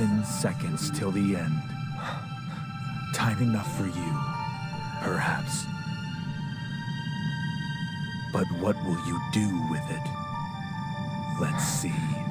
Seven seconds till the end. Time enough for you, perhaps. But what will you do with it? Let's see.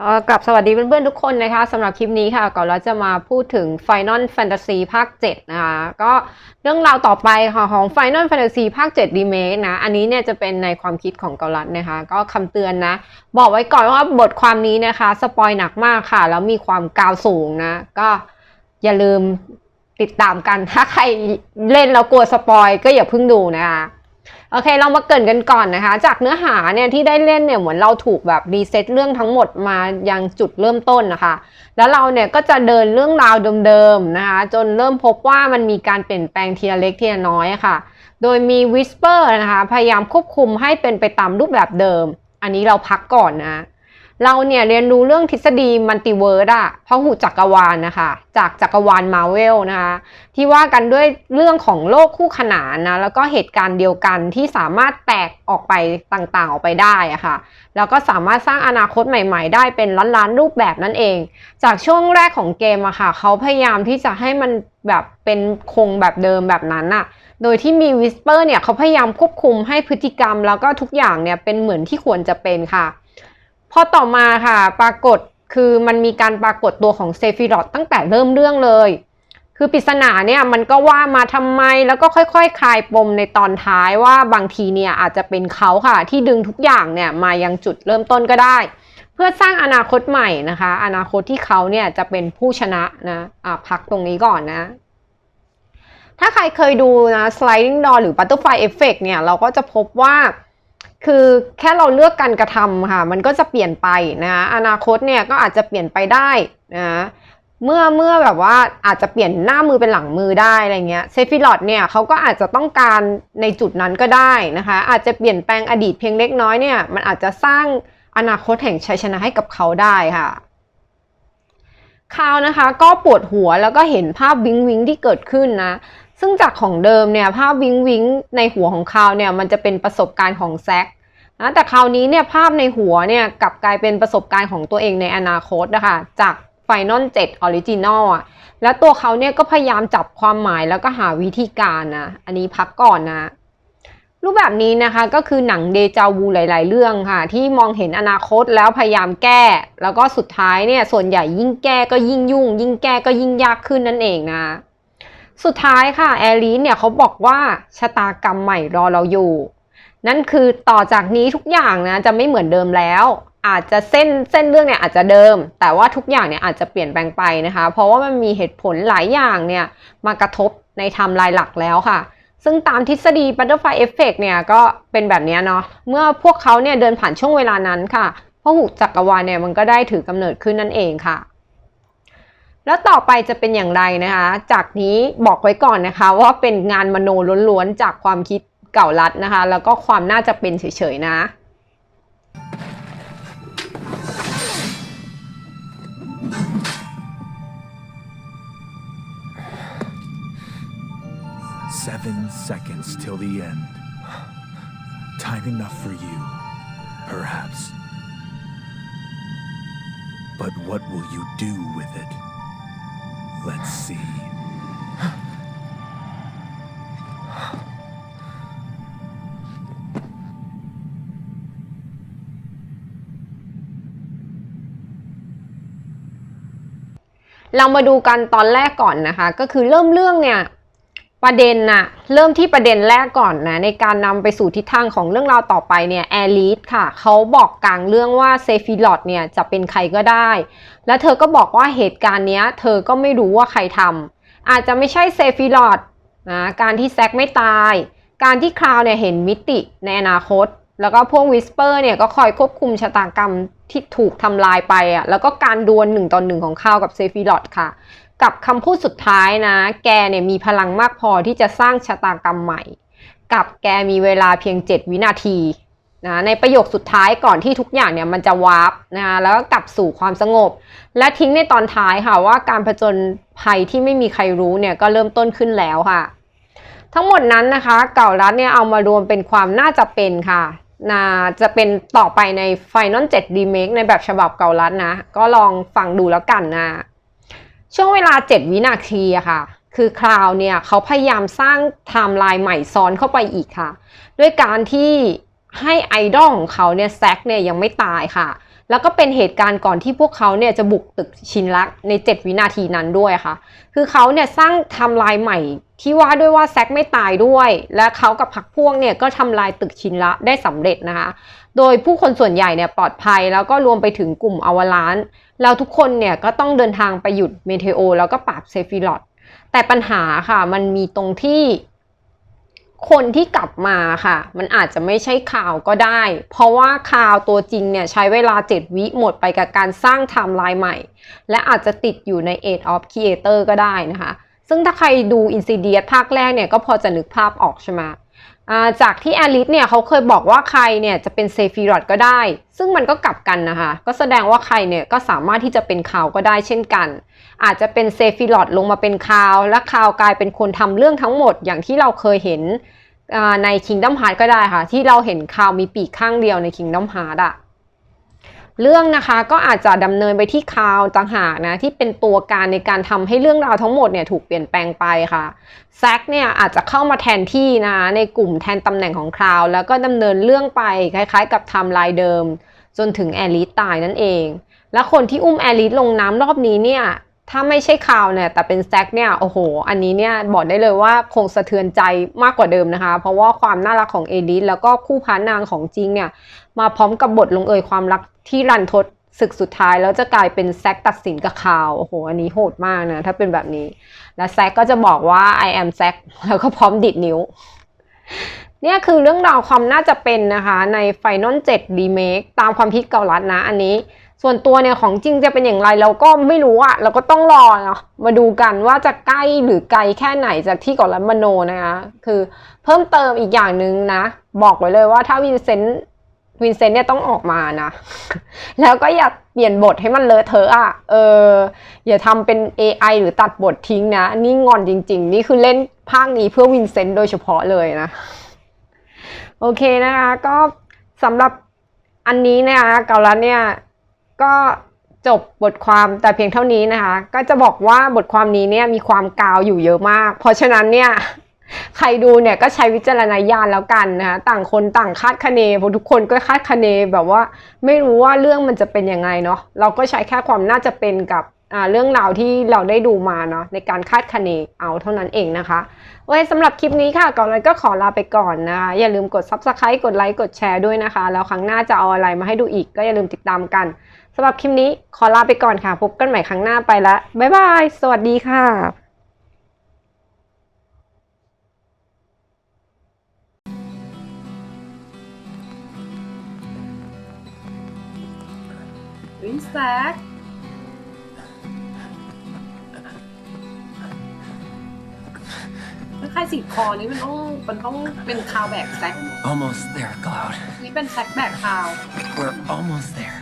ก็กลับสวัสดีเพื่อนๆทุกคนนะคะสำหรับคลิปนี้ค่ะก่อนเราจะมาพูดถึง Final Fantasy ภาค 7 นะคะก็เรื่องราวต่อไปค่ะของ Final Fantasy ภาค 7 Remake นะ อันนี้เนี่ยจะเป็นในความคิดของเกาลัดนะคะ ก็คำเตือนนะ บอกไว้ก่อนว่าบทความนี้นะคะสปอยหนักมากค่ะ แล้วมีความกาวสูงนะ ก็อย่าลืมติดตามกันถ้าใครเล่นแล้วกลัวสปอยก็อย่าเพิ่งดูนะคะ โอเค เรามาเกินกันก่อนนะคะ จากเนื้อหาเนี่ยที่ได้เล่นเนี่ยเหมือนเราถูกแบบรีเซ็ตเรื่องทั้งหมดมายังจุดเริ่มต้นนะคะ แล้วเราเนี่ยก็จะเดินเรื่องราวเดิมๆนะคะ จนเริ่มพบว่ามันมีการเปลี่ยนแปลงทีละเล็กทีละน้อยะค่ะ โดยมีวิสเปอร์นะคะ พยายามควบคุมให้เป็นไปตามรูปแบบเดิม อันนี้เราพักก่อนนะ เราเนี่ยเรียนรู้เรื่องทฤษฎีมัลติเวิร์สอะพหุจักรวาลนะคะ จากจักรวาลมาเวลนะคะ ที่ว่ากันด้วยเรื่องของโลกคู่ขนานนะ แล้วก็เหตุการณ์เดียวกันที่สามารถแตกออกไปต่างๆ ออกไปได้อะค่ะ แล้วก็สามารถสร้างอนาคตใหม่ๆ ได้เป็นล้านๆ รูปแบบนั่นเอง จากช่วงแรกของเกมอะค่ะ เขาพยายามที่จะให้มันแบบเป็นคงแบบเดิมแบบนั้นอะโดยที่มีวิสเปอร์เนี่ยเขาพยายามควบคุมให้พฤติกรรม แล้วก็ทุกอย่างเนี่ยเป็นเหมือนที่ควรจะเป็นค่ะ พอต่อมาค่ะ ปรากฏคือมันมีการปรากฏตัวของเซฟิรอตตั้งแต่เริ่มเรื่องเลย คือปริศนาเนี่ยมันก็ว่ามาทำไมแล้วก็ค่อยๆคคลายปมในตอนท้ายว่าบางทีเนี่ยอาจจะเป็นเขาค่ะ ที่ดึงทุกอย่างเนี่ยมายังจุดเริ่มต้นก็ได้ เพื่อสร้างอนาคตใหม่นะคะ อนาคตที่เขาเนี่ยจะเป็นผู้ชนะนะอะพักตรงนี้ก่อนนะถ้าใครเคยดูนะ sliding door หรือ butterfly effect เนี่ย เราก็จะพบว่า คือแค่เราเลือกการกระทำค่ะ มันก็จะเปลี่ยนไปนะอนาคตเนี่ยก็อาจจะเปลี่ยนไปได้นะเมื่อเมื่อแบบว่าอาจจะเปลี่ยนหน้ามือเป็นหลังมือได้อะไรเงี้ยเซฟิลอดเนี่ยเขาก็อาจจะต้องการในจุดนั้นก็ได้นะคะ อาจจะเปลี่ยนแปลงอดีตเพียงเล็กน้อยเนี่ยมันอาจจะสร้างอนาคตแห่งชัยชนะให้กับเขาได้ค่ะคาวนะคะก็ปวดหัวแล้วก็เห็นภาพวิงวิงที่เกิดขึ้นนะ ซึ่งจากของเดิมเนี่ยภาพวิงวิงในหัวของคาวเนี่ยมันจะเป็นประสบการณ์ของแซกนะแต่คราวนี้เนี่ยภาพในหัวเนี่ยกลับกลายเป็นประสบการณ์ของตัวเองในอนาคตนะคะจาก Final 7 Original อะแล้วตัวเขาเนี่ยก็พยายามจับความหมายแล้วก็หาวิธีการนะอันนี้พักก่อนนะรูปแบบนี้นะคะก็คือหนังเดจาวูหลาย ๆ เรื่องค่ะ ที่มองเห็นอนาคตแล้วพยายามแก้ แล้วก็สุดท้ายเนี่ยส่วนใหญ่ยิ่งแก้ก็ยิ่งยุ่ง ยิ่งแก้ก็ยิ่งยากขึ้นนั่นเองนะ สุดท้ายค่ะแอลีนเนี่ยเขาบอกว่าชะตากรรมใหม่รอเราอยู่ นั่นคือต่อจากนี้ทุกอย่างนะจะไม่เหมือนเดิมแล้ว อาจจะเส้นเส้นเรื่องเนี่ยอาจจะเดิม แต่ว่าทุกอย่างเนี่ยอาจจะเปลี่ยนแปลงไปนะคะ เพราะว่ามันมีเหตุผลหลายอย่างเนี่ยมากระทบในไทม์ไลน์หลักแล้วค่ะ ซึ่งตามทฤษฎี Butterfly Effect เนี่ยก็เป็นแบบนี้เนาะเมื่อพวกเขาเนี่ยเดินผ่านช่วงเวลานั้นค่ะพหุจักรวาลเนี่ยมันก็ได้ถือกำเนิดขึ้นนั่นเองค่ะ แล้วต่อไปจะเป็นอย่างไรนะคะ จากนี้บอกไว้ก่อนนะคะ ว่าเป็นงานมโนล้วนๆจากความคิดเก่ารัดนะคะ แล้วก็ความน่าจะเป็นเฉยๆนะ Seven seconds till the end. Time enough for you, perhaps. But what will you do with it? Let's see. เรามาดูกันตอนแรกก่อนนะคะ ก็คือเริ่มเรื่องเนี่ย ประเด็นน่ะเริ่มที่ประเด็นแรกก่อนนะในการนำไปสู่ทิศทางของเรื่องราวต่อไปเนี่ยแอลิสค่ะเขาบอกกลางเรื่องว่าเซฟิลอดเนี่ยจะเป็นใครก็ได้ แล้วเธอก็บอกว่าเหตุการณ์เนี้ยเธอก็ไม่รู้ว่าใครทำอาจจะไม่ใช่เซฟิลอดนะการที่แซกไม่ตาย การที่คราวเนี่ยเห็นมิติในอนาคต แล้วก็พวกวิสเปอร์เนี่ยก็คอยควบคุมชะตากรรมที่ถูกทำลายไปอะแล้วก็การดวลหนึ่งต่อหนึ่งของคราวกับเซฟิลอดค่ะ กับคำพูดสุดท้ายนะ แกเนี่ยมีพลังมากพอที่จะสร้างชะตากรรมใหม่ กับแกมีเวลาเพียง 7 วินาทีนะในประโยคสุดท้ายก่อนที่ทุกอย่างเนี่ยมันจะวาร์ปนะแล้วก็กลับสู่ความสงบ และทิ้งในตอนท้ายค่ะว่าการผจญภัยที่ไม่มีใครรู้เนี่ยก็เริ่มต้นขึ้นแล้วค่ะ ทั้งหมดนั้นนะคะ เก่ารัฐเนี่ยเอามารวมเป็นความน่าจะเป็นค่ะนาจะเป็นต่อไปใน Final 7 Remake ในแบบฉบับเก่ารัฐนะ ก็ลองฟังดูแล้วกันนะ ช่วงเวลา 7 วินาทีอะค่ะ คือคราวเนี่ยเขาพยายามสร้างไทม์ไลน์ใหม่ซ้อนเข้าไปอีกค่ะ ด้วยการที่ให้ไอดอลของเขาเนี่ยแซกเนี่ยยังไม่ตายค่ะ แล้วก็เป็นเหตุการณ์ก่อนที่พวกเขาเนี่ยจะบุกตึกชินลักใน 7 วินาทีนั้นด้วยค่ะ คือเขาเนี่ยสร้างทำลายใหม่ที่ว่าด้วยว่าแซกไม่ตายด้วย และเขากับพักพวกเนี่ยก็ทำลายตึกชินละได้สำเร็จนะคะ โดยผู้คนส่วนใหญ่เนี่ยปลอดภัยแล้วก็รวมไปถึงกลุ่มอวลานแล้วทุกคนเนี่ยก็ต้องเดินทางไปหยุดเมเทโอ แล้วก็ปราบเซฟิลอดแต่ปัญหาค่ะมันมีตรงที่ คนที่กลับมาค่ะ มันอาจจะไม่ใช่ข่าวก็ได้ เพราะว่าข่าวตัวจริงเนี่ยใช้เวลา 7 วิหมดไปกับการสร้างไทม์ไลน์ใหม่ และอาจจะติดอยู่ใน Age of Creator ก็ได้นะคะ ซึ่งถ้าใครดู Insidious ภาคแรกเนี่ยก็พอจะนึกภาพออกใช่ไหม จากที่แอลิสเนี่ยเขาเคยบอกว่าใครเนี่ยจะเป็นเซฟิรอดก็ได้ ซึ่งมันก็กลับกันนะคะ ก็แสดงว่าใครเนี่ยก็สามารถที่จะเป็นข่าวก็ได้เช่นกัน อาจจะเป็นเซฟิรอดลงมาเป็นข่าว และข่าวกลายเป็นคนทำเรื่องทั้งหมดอย่างที่เราเคยเห็นในคิงดัมฮาร์ดก็ได้ค่ะ ที่เราเห็นข่าวมีปีกข้างเดียวในคิงดัมฮาร์ดอะ เรื่องนะคะก็อาจจะดำเนินไปที่คาวต่างหากนะที่เป็นตัวการในการทำให้เรื่องราวทั้งหมดเนี่ยถูกเปลี่ยนแปลงไปค่ะแซกเนี่ยอาจจะเข้ามาแทนที่นะในกลุ่มแทนตำแหน่งของคราวแล้วก็ดำเนินเรื่องไปคล้ายๆ กับไทม์ไลน์เดิม จนถึงแอลิสตายนั่นเอง และคนที่อุ้มแอลิสลงน้ำรอบนี้เนี่ย ถ้าไม่ใช่ข่าวเนี่ยแต่เป็นแซกเนี่ยโอ้โห อันนี้เนี่ยบอกได้เลยว่าคงสะเทือนใจมากกว่าเดิมนะคะ เพราะว่าความน่ารักของเอดิสแล้วก็คู่พานางของจริงเนี่ยมาพร้อมกับบทลงเอยความรักที่รันทดศึกสุดท้ายแล้วจะกลายเป็นแซกตัดสินกับข่าวโอ้โหอันนี้โหดมากนะถ้าเป็นแบบนี้ และแซกก็จะบอกว่า I am แซกแล้วก็พร้อมดิดนิ้วเนี่ยคือเรื่องราวความน่าจะเป็นนะคะใน Final 7 Remake ตามความคิดเกาลัดนะอันนี้ ส่วนตัวเนี่ยของจริงจะเป็นอย่างไรเราก็ไม่รู้อะเราก็ต้องรอเนาะมาดูกันว่าจะใกล้หรือไกลแค่ไหนจากที่เกาลัดมโนนะคะคือเพิ่มเติมอีกอย่างหนึ่งนะ บอกไว้เลยว่าถ้าวินเซนต์วินเซนต์เนี่ยต้องออกมานะ แล้วก็อย่าเปลี่ยนบทให้มันเลอะเทอะอะเอออย่าทำเป็น AI หรือตัดบททิ้งนะนี่งอนจริง ๆ นี่คือเล่นภาคนี้เพื่อวินเซนต์โดยเฉพาะเลยนะ โอเคนะคะ ก็สำหรับอันนี้นะคะเกาลัดเนี่ย ก็จบบทความแต่เพียงเท่านี้นะคะ ก็จะบอกว่าบทความนี้เนี่ยมีความกาวอยู่เยอะมาก เพราะฉะนั้นเนี่ยใครดูเนี่ยก็ใช้วิจารณญาณแล้วกันนะคะต่างคนต่างคาดคะเนเพราะทุกคนก็คาดคะเนแบบว่า ไม่รู้ว่าเรื่องมันจะเป็นยังไงเนาะเราก็ใช้แค่ความน่าจะเป็นกับ เรื่องราวที่เราได้ดูมาเนาะในการคาดคะเนเอาเท่านั้นเองนะคะโอเคสำหรับคลิปนี้ค่ะ ก่อนเลยก็ขอลาไปก่อนนะคะอย่าลืมกด subscribe กดไลค์กดแชร์ด้วยนะคะ แล้วครั้งหน้าจะเอาอะไรมาให้ดูอีกก็อย่าลืมติดตามกันสำหรับคลิปนี้ขอลาไปก่อนค่ะ พบกันใหม่ครั้งหน้าไปแล้วบ๊ายบาย สวัสดีค่ะวินแซก ไม่ใครสีคอนี้มันต้องมันต้องเป็นคาวแบกแซก Almost there, Cloud. นี่เป็นแซกแบกคาว We're almost there.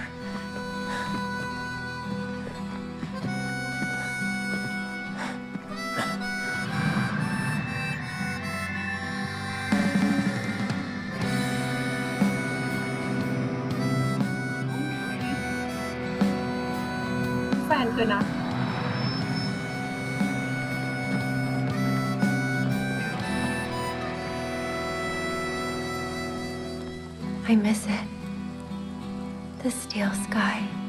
f แฟนคือนะ I miss it. The steel sky.